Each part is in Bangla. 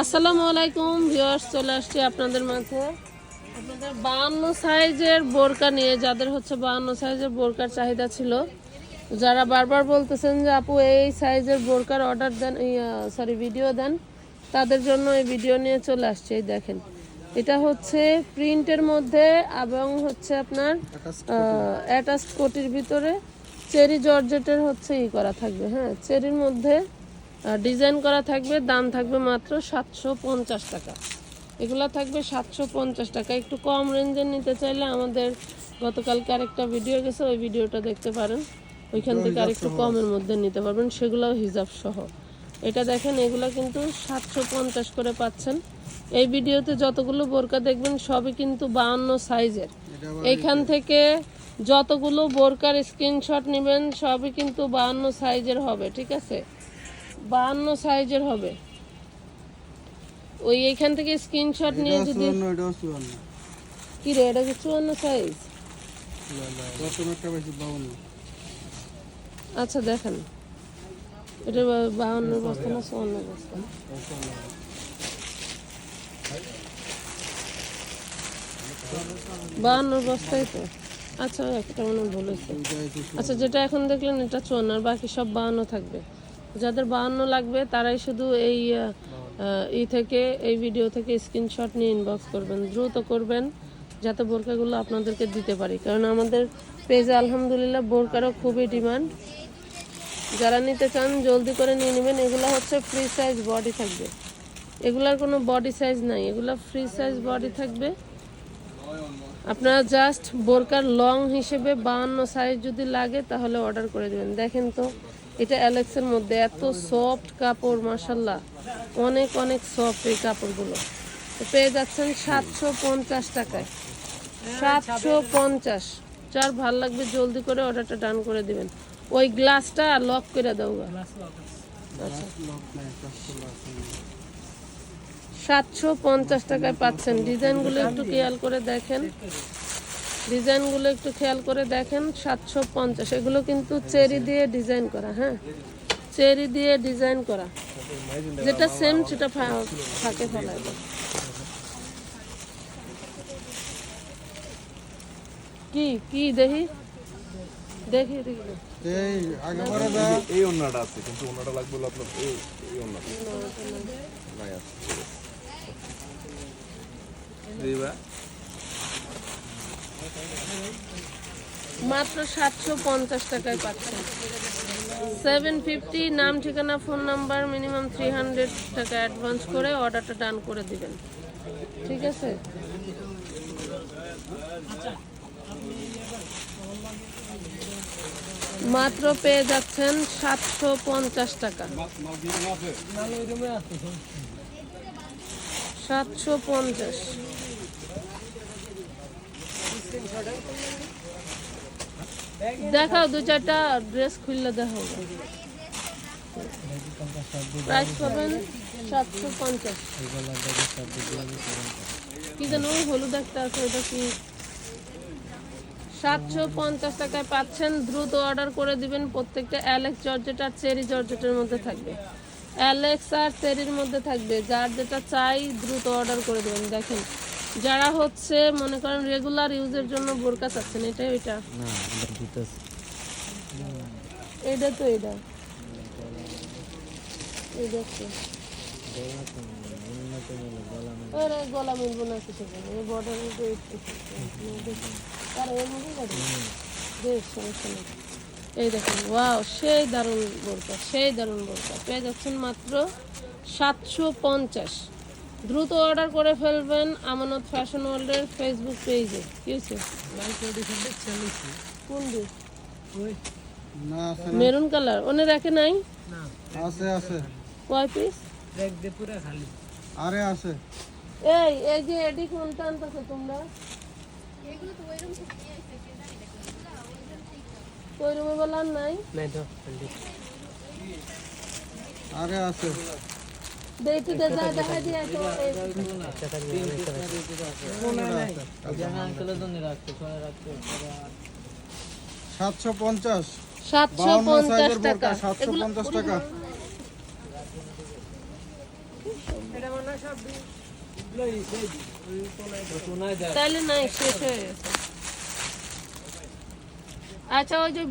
আসসালামু আলাইকুম ভিউয়ার্স, চলে আসছি আপনাদের মাঝে। আপনাদের বাহান্ন সাইজের বোরকা নিয়ে, যাদের হচ্ছে বাহান্ন সাইজের বোরকার চাহিদা ছিল। যারা বারবার বলতেছেন যে আপু, এই সাইজের বোরকার অর্ডার দেন সরি ভিডিও দেন, তাদের জন্য এই ভিডিও নিয়ে চলে আসছে, এই দেখেন। এটা হচ্ছে প্রিন্টের মধ্যে এবং হচ্ছে আপনার অ্যাটাচ কোটির ভিতরে চেরি জর্জেটের হচ্ছে ই করা থাকবে হ্যাঁ চেরির মধ্যে ডিজাইন করা থাকবে দাম থাকবে মাত্র সাতশো পঞ্চাশ টাকা। এগুলা থাকবে সাতশো পঞ্চাশ টাকা। একটু কম রেঞ্জের নিতে চাইলে আমাদের গতকালকে আরেকটা ভিডিও গেছে ওই ভিডিওটা দেখতে পারেন। ওইখান থেকে আরেকটু কমের মধ্যে নিতে পারবেন সেগুলোও হিজাব সহ এটা দেখেন এগুলা কিন্তু সাতশো পঞ্চাশ করে পাচ্ছেন। এই ভিডিওতে যতগুলো বোরকা দেখবেন সবই কিন্তু বাহান্ন সাইজের এইখান থেকে যতগুলো বোরকার স্ক্রিনশট নেবেন সবই কিন্তু বাহান্ন সাইজের হবে ঠিক আছে? বাহান্ন সাইজের হবে। ওই এইখান থেকে স্ক্রিনশট নিয়ে যদি কি রে এটা কি চুয়ান্ন সাইজ আচ্ছা দেখেন। এটা বাহান্ন বস্তা না চুয়ান্ন বস্তা? বাহান্ন বস্তাই তো। আচ্ছা একটা মনে ভুল আচ্ছা যেটা এখন দেখলেন এটা চুয়ান্ন আর বাকি সব বাহান্ন থাকবে। যাদের বাহান্ন লাগবে, তারাই শুধু এই ই থেকে, এই ভিডিও থেকে স্ক্রিনশট নিয়ে ইনবক্স করবেন। দ্রুত করবেন, যাতে বোরকাগুলো আপনাদেরকে দিতে পারি। কারণ আমাদের পেজে আলহামদুলিল্লাহ বোরকারও খুবই ডিমান্ড যারা নিতে চান, জলদি করে নিয়ে নেবেন। এগুলো হচ্ছে ফ্রি সাইজ বডি থাকবে। এগুলার কোনো বডি সাইজ নাই। এগুলো ফ্রি সাইজ বডি থাকবে। আপনারা জাস্ট বোরকার লং হিসেবে বাহান্ন সাইজ যদি লাগে, তাহলে অর্ডার করে দেবেন। দেখেন তো এটা অ্যালেক্সের মধ্যে এত সফট কাপড় মাসাল্লাহ অনেক অনেক সফট এই কাপড়গুলো। তো পেয়ে যাচ্ছেন সাতশো পঞ্চাশ টাকায়। সাতশো পঞ্চাশ। যার ভালো লাগবে জলদি করে অর্ডারটা ডান করে দিবেন। ওই গ্লাসটা লক করে দাও। আচ্ছা। সাতশো পঞ্চাশ টাকায় পাচ্ছেন। ডিজাইনগুলো একটু খেয়াল করে দেখেন। ডিজাইনগুলো একটু খেয়াল করে দেখেন সাতশো পঞ্চাশ। এগুলো কিন্তু চেরি দিয়ে ডিজাইন করা হ্যাঁ? চেরি দিয়ে ডিজাইন করা। যেটা সেম সেটা ফা- ফাঁকে ফেলায়। কি কি দেখি? দেখি দেখি। এই ওন্নাটা আছে কিন্তু ওন্নাটা লাগবে আপনার এই এই ওন্নাটা। নাই আছে। দিবা মাত্র সাতশো পঞ্চাশ টাকায় পাচ্ছেন। সেভেন ফিফটি নাম, ঠিকানা phone number minimum three hundred টাকা অ্যাডভান্স করে অর্ডারটা ডান করে দিবেন। ঠিক আছে? মাত্র পেয়ে যাচ্ছেন সাতশো পঞ্চাশ টাকা। সাতশো পঞ্চাশ। দেখাও, দু চারটা ড্রেস খুললে দেখাও। প্রাইস পাবেন সাতশো পঞ্চাশ। কি যেন ওই হলুদ একটা আছে, ওটা কি? সাতশো পঞ্চাশ টাকায় পাচ্ছেন। দ্রুত অর্ডার করে দিবেন। প্রত্যেকটা অ্যালেক্স জর্জেট আর চেরি জর্জেটের মধ্যে থাকবে। অ্যালেক্স আর চেরির মধ্যে থাকবে। যার যেটা চাই, দ্রুত অর্ডার করে দেবেন। দেখেন যারা হচ্ছে মনে করেন রেগুলার ইউজের জন্য বোরকা চাচ্ছেন এটাই ওইটা। এটা তো এটা এই দেখছ আরে গলা মিলবো না কিছু এই বর্ডার আর এর মধ্যে বেশ সমস্যা নেই। এই দেখেন ওয়াও সেই দারুণ বোরকা সেই দারুণ বোরকা। পেয়ে যাচ্ছেন মাত্র সাতশো পঞ্চাশ। দ্রুত অর্ডার করে ফেলবেন আমানত ফ্যাশন ওয়ার্ল্ডের ফেসবুক পেজে। কি হয়েছে? আছে মেরুন কালার। ওনে রাখে নাই? আছে আছে কয় পিস আরে আছে। এই এই যে এডি কোনটা আনতেছো তোমরা? এগুলো তো ওই রুমে বলার নাই? নাই তো আরে আছে। দেখি দে যা দেখা দিয়ে তো সাতশো পঞ্চাশ। সাতশো পঞ্চাশ টাকা। সাতশো পঞ্চাশ টাকা। তাইলে নাই শেষ হয়ে গেছে। আচ্ছা ওই যে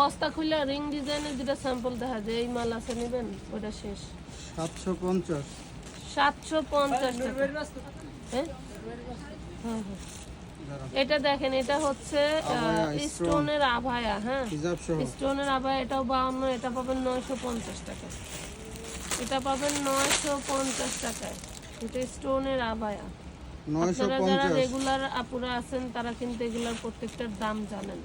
বস্তা খুলে রিং ডিজাইনের যেটা স্যাম্পল দেখা যায় এই মাল আছে নেবেন? ওটা শেষ। সাতশো পঞ্চাশ। সাতশো পঞ্চাশ হ্যাঁ? হ্যাঁ, হ্যাঁ। এটা দেখেন এটা হচ্ছে স্টোনের আভায়া হ্যাঁ? স্টোনের আভায়া এটাও বাউন্ন এটা পাবেন নয়শো পঞ্চাশ টাকা। এটা পাবেন নয়শো পঞ্চাশ টাকায়। এটা স্টোনের আভায়া। আপনারা যারা রেগুলার আপুরা আছেন তারা কিন্তু এগুলার প্রত্যেকটার দাম জানেন।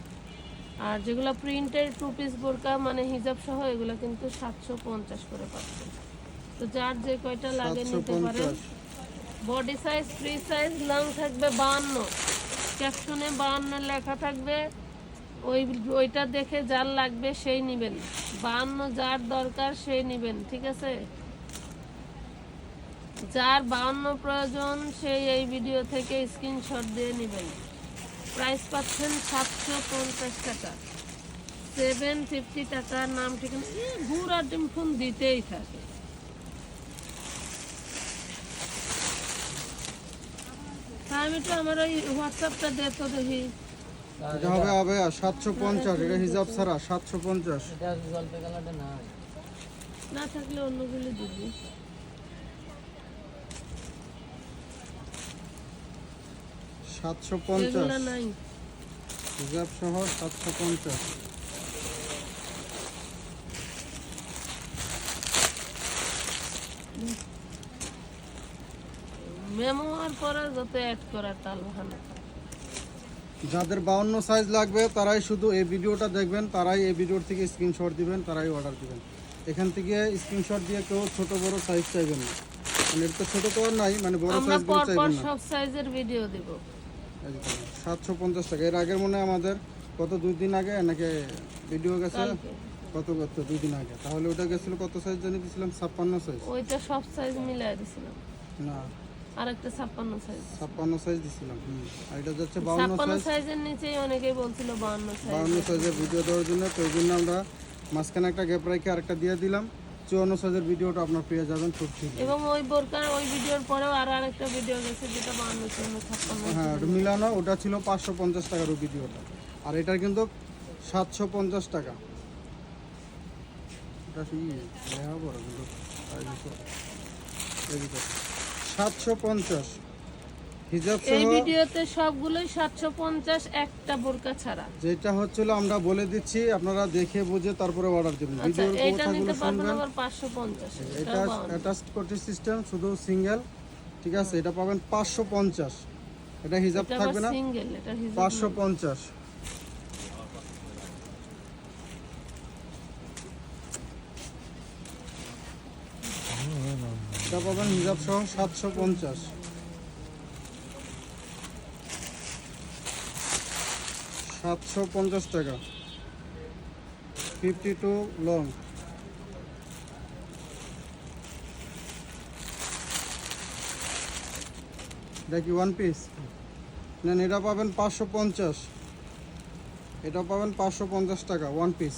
আর যেগুলো প্রিন্টের টু পিস বোরকা মানে হিজাব সহ এগুলো কিন্তু সাতশো পঞ্চাশ করে পাচ্ছেন। তো যার যে কয়টা লাগে নিতে পারেন। Body size free size long থাকবে বাহান্ন। ক্যাপশনে বাহান্ন লেখা থাকবে। ওই ওইটা দেখে যার লাগবে সেই নিবেন। বাহান্ন যার দরকার সেই নিবেন ঠিক আছে? যার বাহান্ন প্রয়োজন সেই এই ভিডিও থেকে স্ক্রিনশট দিয়ে নেবেন। প্রাইস পাচ্ছেন সাতশো পঞ্চাশ টাকা। সেভেন ফিফটি টাকার নাম ঠিকানা। ঘুরা ডিম ফোন দিতেই থাকে। আমি তো আমার ওই হোয়াটসঅ্যাপটা দে তো দেখি। এটা হবে হবে সাতশো পঞ্চাশ এটা হিজাব ছাড়া সাতশো পঞ্চাশ। না থাকলে অন্যগুলি দিবি। সাতশো পঞ্চাশ। নাই। হিজাব সহ সাতশো পঞ্চাশ। মেমোয়ার করা যত অ্যাড করা তাল ভালো যাদের বাউন্ন সাইজ লাগবে তারাই শুধু এই ভিডিওটা দেখবেন তারাই এই ভিডিওর থেকে স্ক্রিনশট দিবেন তারাই অর্ডার দিবেন। এখান থেকে স্ক্রিনশট দিয়ে কেউ ছোট বড় সাইজ চাইবেন না। মানে এটা ছোট তো আর নাই মানে বড় পর পর চাইবেন না। সব সাইজের ভিডিও দিব। সাতশো পঞ্চাশ টাকা। এর আগের মনে আমাদের কত দুই দিন আগে নাকি ভিডিও গেছে? কত কত দুই দিন আগে। তাহলে ওটা গেছিল কত সাইজ জানি দিয়েছিলাম ছাপ্পান্ন সাইজ ওইটা সব সাইজ মিলাই দিছিলাম। না। আর একটা ছাপ্পান্ন সাইজ ছাপ্পান্ন সাইজ দিছিলাম আর এটা বাউন্ন সাইজের নিচেই অনেকেই বলছিল বাউন্ন সাইজ বাউন্ন সাইজের ভিডিও দেওয়ার জন্য। তো জন্য আমরা মাঝখানে একটা গ্যাপ রেখে আরেকটা দিয়ে দিলাম। চুয়ান্ন সাইজের ভিডিওটা আপনার পেয়ে যাবেন খুব ঠিক এবং ওই বোরকার ওই ভিডিওর পরেও আর আরেকটা ভিডিও গেছে যেটা বাউন্ন চুয়ান্ন ছাপ্পান্ন। হ্যাঁ মিলানো ওটা ছিল পাঁচশো পঞ্চাশ টাকার ওই ভিডিওটা আর এটার কিন্তু সাতশো পঞ্চাশ টাকা। এটা কি? বড় কিন্তু সাতশো পঞ্চাশ। সবগুলোই 750 একটা ছাড়া। যেটা আমরা বলে দিচ্ছি আপনারা দেখে বুঝে তারপরে অর্ডার এটা এটা কোটি সিস্টেম শুধু সিঙ্গেল ঠিক আছে? এটা পাবেন 550 এটা থাকবে না? এটা পাবেন হিজাব সহ সাতশো পঞ্চাশ। সাতশো পঞ্চাশ টাকা। ফিফটি টু লং কি ওয়ান পিস নেন এটা পাবেন পাঁচশো পঞ্চাশ। এটা পাবেন পাঁচশো পঞ্চাশ টাকা ওয়ান পিস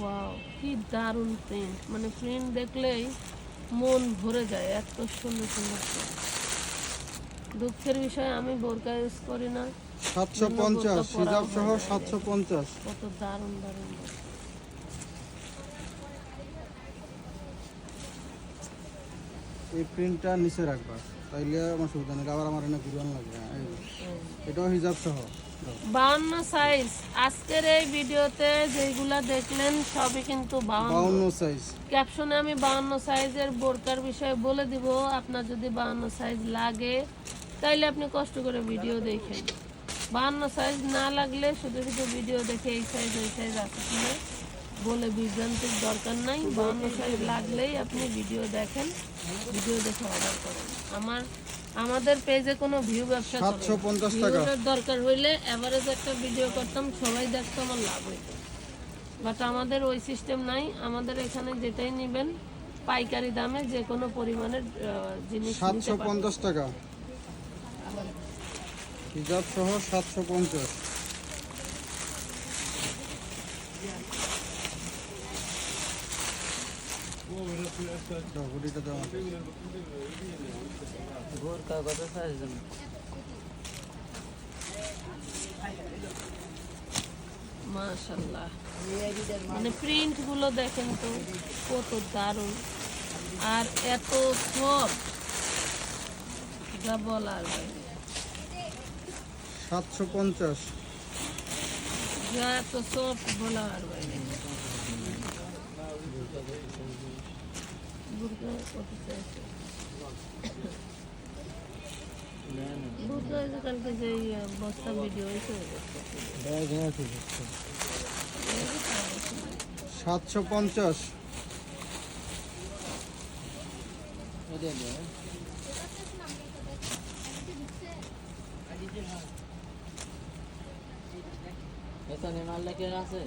ওয়াও কি দারুণ প্রিন্ট মানে প্রিন্ট দেখলেই মন ভরে যায় এত সুন্দর সুন্দর দুঃখের বিষয় আমি বোরকা ইউজ করি না সাতশো পঞ্চাশ হিজাব সহ সাতশো পঞ্চাশ। কত দারুণ দারুণ এই প্রিন্টটা নিচে রাখবা তাইলে আমার সুবিধা নেই আবার আমার এনে ঘুরান লাগবে হ্যাঁ। এটাও হিজাব সহ। বাউন্ন সাইজ আজকের এই ভিডিওতে যেগুলা দেখলেন সবই কিন্তু বাউন্ন। সাইজ ক্যাপশনে আমি বাউন্ন সাইজের বোরকার বিষয়ে বলে দিব। আপনার যদি বাউন্ন সাইজ লাগে তাইলে আপনি কষ্ট করে ভিডিও দেখেন। বাউন্ন সাইজ না লাগলে শুধু শুধু ভিডিও দেখে এই সাইজ ওই সাইজ আছে কিনা বলে বিভ্রান্তির দরকার নাই। বাউন্ন সাইজ লাগলেই আপনি ভিডিও দেখেন ভিডিও দেখে অর্ডার করেন। আমার আমাদের পেজে কোনো ভিউ ব্যবসা 750 টাকা। দরকার হইলে অ্যাভারেজ একটা ভিডিও করতাম সবাই দেখতো আমার লাভ হইতো। বাট আমাদের ওই সিস্টেম নাই আমাদের এখানে যেটাই নেবেন পাইকারি দামে যে কোনো পরিমাণের জিনিস 750 টাকা। হিজাব সহ 750 কত সাইজ দেন মাশাল্লাহ মানে প্রিন্টগুলো দেখেন তো কত দারুণ। আর এত সব যা বলার সাতশো পঞ্চাশ। যা এত সব বলার বাইরে বুরকা কত চাইছে? বুরকা এই যে কালকে যে বস্তা ভিডিও হয়েছে সাতশো পঞ্চাশ। এখানে মাল লেখে আছে?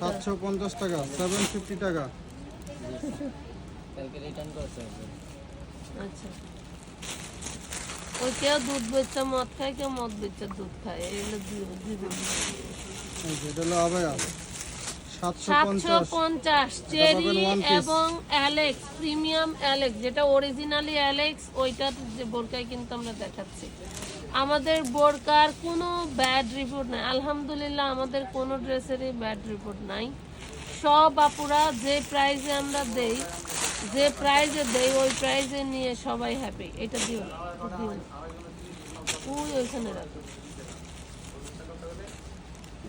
সাতশো পঞ্চাশ টাকা সেভেন ফিফটি টাকা। কালকে রিটার্ন করতে হবে আচ্ছা। ওই কেউ দুধ বেচা মদ খায় কে মদ বেচা দুধ খায় এগুলো দুই এটা হলো আবার 750 চেরি এবং অ্যালেক্স প্রিমিয়াম অ্যালেক্স যেটা অরিজিনালি অ্যালেক্স ওইটার যে বোরকায় কিন্তু আমরা দেখাচ্ছি। আমাদের বোরকার কোনো ব্যাড রিপোর্ট নাই। আলহামদুলিল্লাহ আমাদের কোনো ড্রেসেরই ব্যাড রিপোর্ট নাই। সব আপুরা যে প্রাইজে আমরা দেই যে প্রাইজে দেই ওই প্রাইজে নিয়ে সবাই হ্যাপি এটা দিও দিও ওই ওইখানে রাখো।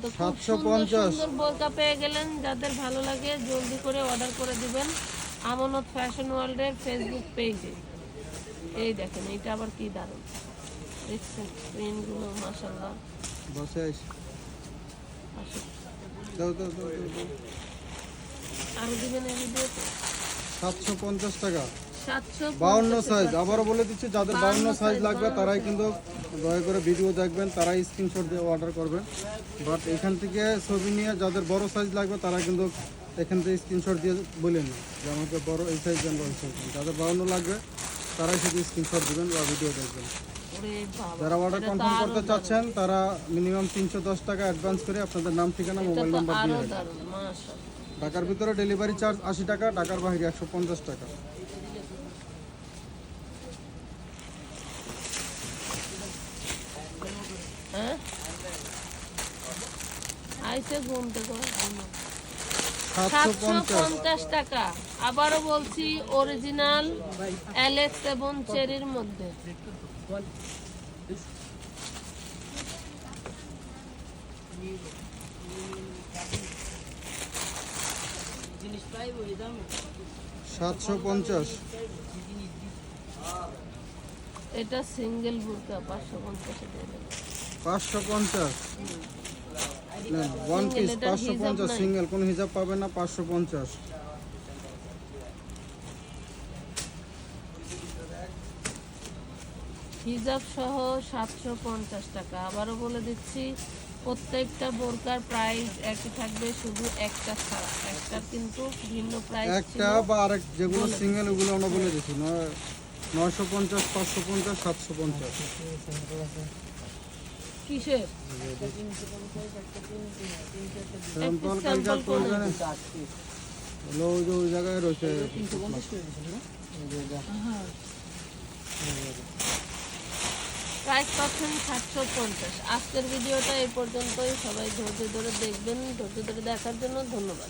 তো খুব 750 সুন্দর সুন্দর বোরকা পেয়ে গেলেন যাদের ভালো লাগে জলদি করে অর্ডার করে দিবেন। আমানত ফ্যাশন ওয়ার্ল্ডের ফেসবুক পেজে এই দেখেন এটা আবার কি দারুণ। দেখছেন প্রিন্টগুলো মাসাল্লাহ বসে। আরও দিবেন এই ভিডিওতে সাতশো পঞ্চাশ টাকা। সাতশো বাউন্ন সাইজ আবারও বলে দিচ্ছি যাদের বাউন্ন সাইজ লাগবে তারাই কিন্তু দয়া করে ভিডিও দেখবেন তারাই স্ক্রিনশট দিয়ে অর্ডার করবেন। বাট এখান থেকে ছবি নিয়ে যাদের বড় সাইজ লাগবে তারা কিন্তু এখান থেকে স্ক্রিনশট দিয়ে বলে নিন যে আমাকে বড় এই সাইজ দেন বড় সাইজ যাদের বাউন্ন লাগবে তারাই শুধু স্ক্রিনশট দেবেন বা ভিডিও দেখবেন। যারা অর্ডার কনফার্ম করতে চাচ্ছেন তারা মিনিমাম তিনশো দশ টাকা অ্যাডভান্স করে আপনাদের নাম ঠিকানা মোবাইল নাম্বার দিয়ে ঢাকার ভিতরে ডেলিভারি চার্জ আশি টাকা ঢাকার বাইরে একশো পঞ্চাশ টাকা হ্যাঁ আইসে ঘুম থেকে সাতশো পঞ্চাশ। পঞ্চাশ টাকা। আবারও বলছি অরিজিনাল অ্যালেক্স এবং চেরির মধ্যে। সাতশো পঞ্চাশ। এটা সিঙ্গেল বুরকা পাঁচশো পঞ্চাশে দিয়ে দেবো পাঁচশো পঞ্চাশ। ওয়ান পিস পাঁচশো পঞ্চাশ সিঙ্গেল কোনো হিসাব পাবেন না পাঁচশো পঞ্চাশ। হিজাব সহ সাতশো পঞ্চাশ টাকা। আবারও বলে দিচ্ছি প্রত্যেকটা বোরকার প্রাইস একই থাকবে শুধু একটা ছাড়া। একটার কিন্তু ভিন্ন প্রাইস একটা বা আরেক যেগুলো সিঙ্গেল ওগুলো আমরা বলে দিচ্ছি। নয় নয়শো পঞ্চাশ পাঁচশো পঞ্চাশ সাতশো পঞ্চাশ। সাতশো পঞ্চাশ আজকের ভিডিওটা এই পর্যন্তই সবাই ধৈর্য ধরে দেখবেন ধৈর্য ধরে দেখার জন্য ধন্যবাদ